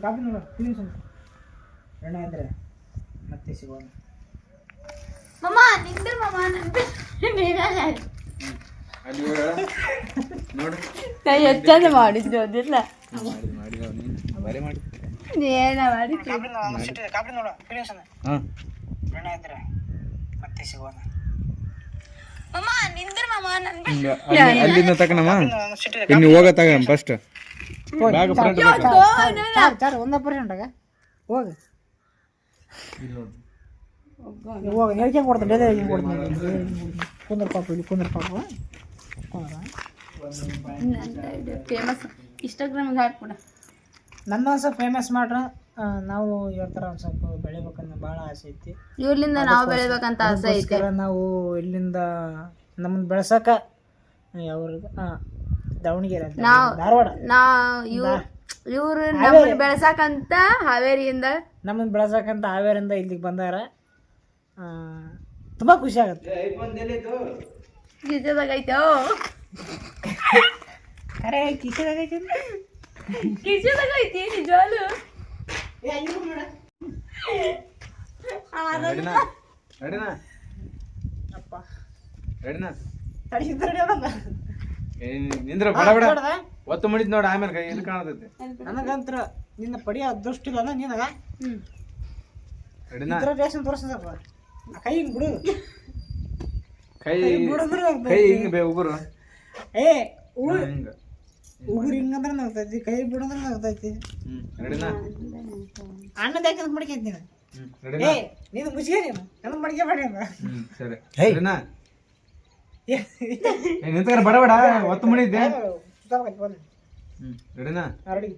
Coffee ನೋಡು ಉಂಟು ಎಣ್ಣೆ ಅಂದರೆ ಮತ್ತೆ ಸಿಗೋಣ ಮಮ್ಮ ಮಮ್ಮ ಮಾಡಿದ್ರು ಅದಿಲ್ಲ ಮಾಡಿ ಮಾಡಿ ಮಾಡಿ. ಏನ ಕಾಫಿ ನೋಡು ಹಾಂ. ಮತ್ತೆ ಸಿಗೋಣ ಮಮ್ಮ ನಿಂದ್ರ ಮಮ್ಮ ನನ್ ಅಲ್ಲಿಂದ ತಕಣಮ್ಮ ಇನ್ನು ಹೋಗ ತಗ ಫಸ್ಟ್ ಬ್ಯಾಗ್ ಫ್ರಂಟ್ ಚಾರ್ ಚಾರ್ ಒಂದೇ ಪರ್ಸೆಂಟಾಗ ಹೋಗಿ ಹೋಗಿ ಹೇಳ್ಕೆ ಕೊಡ್ತೀನಿ ಅದೇ ಹೇಳ್ಕೆ ಕೊಡ್ತೀನಿ ಕುಂದ್ರ ಪಾಪ ಇಲ್ಲಿ ಕುಂದ್ರ ಪಾಪ ಫೇಮಸ್ ಇನ್ಸ್ಟಾಗ್ರಾಮ್ಗೆ ಹಾಕ್ಬಿಡ. ನನ್ನ ಒಂದು ಸ್ವಲ್ಪ ಫೇಮಸ್ ಮಾಡ್ರ ನಾವು ಇವ್ರ ಥರ ಒಂದು ಸ್ವಲ್ಪ ಬೆಳಿಬೇಕನ್ನೋ ಭಾಳ ಆಸೆ ಐತಿ. ಇವ್ರಿಂದ ನಾವು ಬೆಳಿಬೇಕಂತ ಆಸೆ ಐತಿ. ನಾವು ಇಲ್ಲಿಂದ ನಮ್ಮನ್ನು ಬೆಳ್ಸಕ ಯಾವ್ರ ದಾವಣಗೆರೆ ಅಂತ ನಾವು- ಧಾರವಾಡ ನಾ ಇವ್ರು ಇವ್ರು ನಮ್ಮನ್ನ ಬೆಳ್ಸಾಕಂತ ಹಾವೇರಿಯಿಂದ ನಮ್ಮನ್ನ ಬೆಳ್ಸಕ್ಕಂತ ಹಾವೇರಿಂದ ಇಲ್ಲಿಗೆ ಬಂದಾರ. ಆ, ತುಂಬಾ ಖುಷಿ ಆಗುತ್ತೆ. ಕಿಚದಾಗ ಐತೋ ಅರೆ ಕಿಶದಾಗ ಐತಿ ಅಂತ? ಕಿಚದಾಗ ಐತಿ ನಿಜವಾಗ್ಲು? ಏ, ಇವ್ರು ನೋಡ. ರೆಡಿನಾ ರೆಡಿನಾ ನಿಂದ್ರ ಬಡ ಬಡ. ಒತ್ತು ಮಾಡಿದ್ ನೋಡಿ ಆಮೇಲೆ ಕೈ ಇದು ಕಾಣತೈತಿ ನನಗಂತ್ರ ನಿನ್ನ ಪಡಿಯ ಅದೃಷ್ಟ ಇಲ್ಲ ನಿನಗ? ಹ್ಮ್. ರೆಡಿನಾ ಇದ್ರ ರೇಷನ್ ತೋರಿಸದಪ್ಪ ಕೈ ಹಿಂಗ್ ಬಿಡು. ಕೈ ಕೈ ಬಿಡಿದ್ರೆ ಕೈ ಹಿಂಗ್ ಬೇ ಉಗುರು. ಏ ಉಗುರು. ಹಿಂಗ. ಉಗುರು ಹಿಂಗಂದ್ರೆ ನಗ್ತೈತಿ ಕೈ ಬಿಡಂದ್ರೆ ನಗ್ತೈತಿ ಅಣ್ಣದ ಯಾಕೆ ಮಡಿಕೈತಿ ನೀನು? ಏ ನೀನು ಮುಚ್ಚಿಗೆ ನೀನು ನನ್ನ ಮಡಿಕೆ ಮಾಡಿ ಸರಿ. ನಿಂತ್ಕರ ಬಡ ಬಡ ಒತ್ತು ಮಾಡಿದ್ದೆ ಹ್ಞೂ ರೆಡಿನಾ? ರೆಡಿ.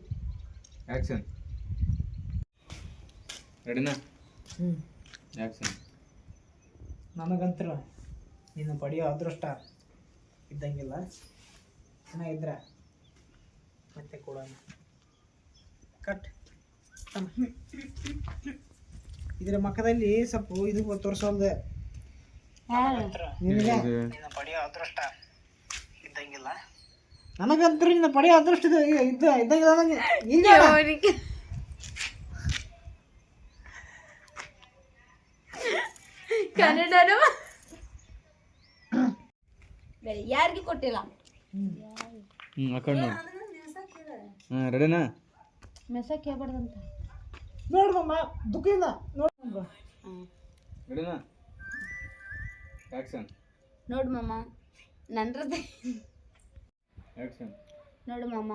ಆಕ್ಷನ್ ರೆಡಿನಾ? ಹ್ಞೂ ಆಕ್ಷನ್ ನನಗಂತ್ರ ನೀನು ಪಡೆಯೋ ಅದೃಷ್ಟ ಇದ್ದಂಗಿಲ್ಲ. ಚೆನ್ನಾಗಿದ್ರ ಮತ್ತೆ ಕೊಡೋಣ. ಕಟ್ ಇದರ ಮಕ್ಕದಲ್ಲಿ ಸ್ವಲ್ಪ ಇದು ತೋರಿಸೋಲ್ದೆ ಪಡೆಯೋ ಅದೃಷ್ಟ ಇದ್ದಂಗಿಲ್ಲ. ನನಗಂತೂ ನಿನ್ನ ಪಡೆಯೋ ಅದೃಷ್ಟ ಇದೆ ಇದ್ದ ಇದ್ದಂಗಿಲ್ಲ ನನಗೆ. ಇಲ್ಲ. ಕನ್ನಡನು? ಯಾರಿಗೂ ಕೊಟ್ಟಿಲ್ಲ? ಹ್ಮ್ ನೋಡು ಹ್ಮ್ ರೆಡಿನಾ? ಮೆಸಕ್ ಹೇಳ್ಬಾರ್ದಂತ ನೋಡ್ದಮ್ಮ ದುಃಖದಿಂದ ನೋಡ್ ರೆಡಿನಾ? ಆಕ್ಷನ್ ನೋಡು ಮಾಮ ನನ್ನ ಹೃದಯ. ಆಕ್ಷನ್ ನೋಡು ಮಾಮ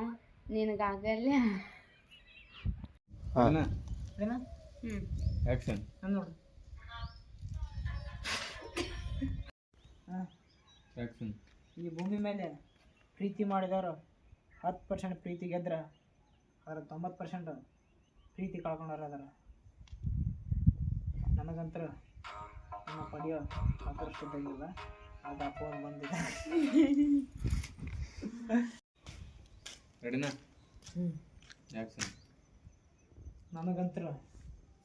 ನಿನಗಾಗಲ್ಲ ಹ್ಞೂ ಆಕ್ಷನ್ ನೋಡು. ಹಾಂ. ಆಕ್ಷನ್ ಈ ಭೂಮಿ ಮೇಲೆ ಪ್ರೀತಿ ಮಾಡಿದವರು ಹತ್ತು ಪರ್ಸೆಂಟ್ ಪ್ರೀತಿ ಗೆದ್ರೆ ಅದರ ತೊಂಬತ್ತು ಪರ್ಸೆಂಟ್ ಪ್ರೀತಿ ಕಳ್ಕೊಂಡವ್ರು ಅದರ ನನಗಂತರ ನನ್ನ ಪಡೆಯೋ ಅದೃಷ್ಟ ಇದ್ದಂಗಿಲ್ಲ ಆಗ ಫೋನ್ ಬಂದಿದೆ. ರೆಡಿನಾ ಹ್ಞೂ ಆಕ್ಷನ್ ನನಗಂತರ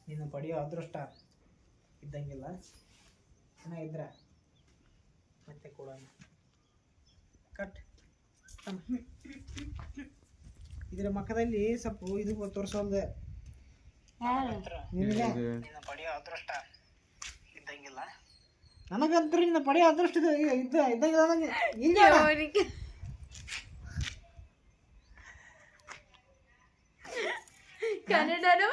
ನೀನು ಪಡೆಯೋ ಅದೃಷ್ಟ ಇದ್ದಂಗಿಲ್ಲ. ಚೆನ್ನಾಗಿದ್ರೆ ಮತ್ತೆ ಕೊಡೋಣ. ಕಟ್ ಇದ್ರ ಮಕ್ಕದಲ್ಲಿ ಸ್ವಲ್ಪ ಇದು ತೋರಿಸೋಲ್ದೆ ನಿನಗೆ? ನಿನ್ನ ಪಡೆಯೋ ಅದೃಷ್ಟ. ಇದ್ದಂಗಿಲ್ಲ ನನಗಂತರ ನಿನ್ನ ಪಡೆಯೋ ಅದೃಷ್ಟ ಇದು ಇದ್ದ ಇದ್ದಂಗಿಲ್ಲ ನನಗೆ ಇಲ್ಲ ಅವ್ರಿಗೆ ಕನ್ನಡನು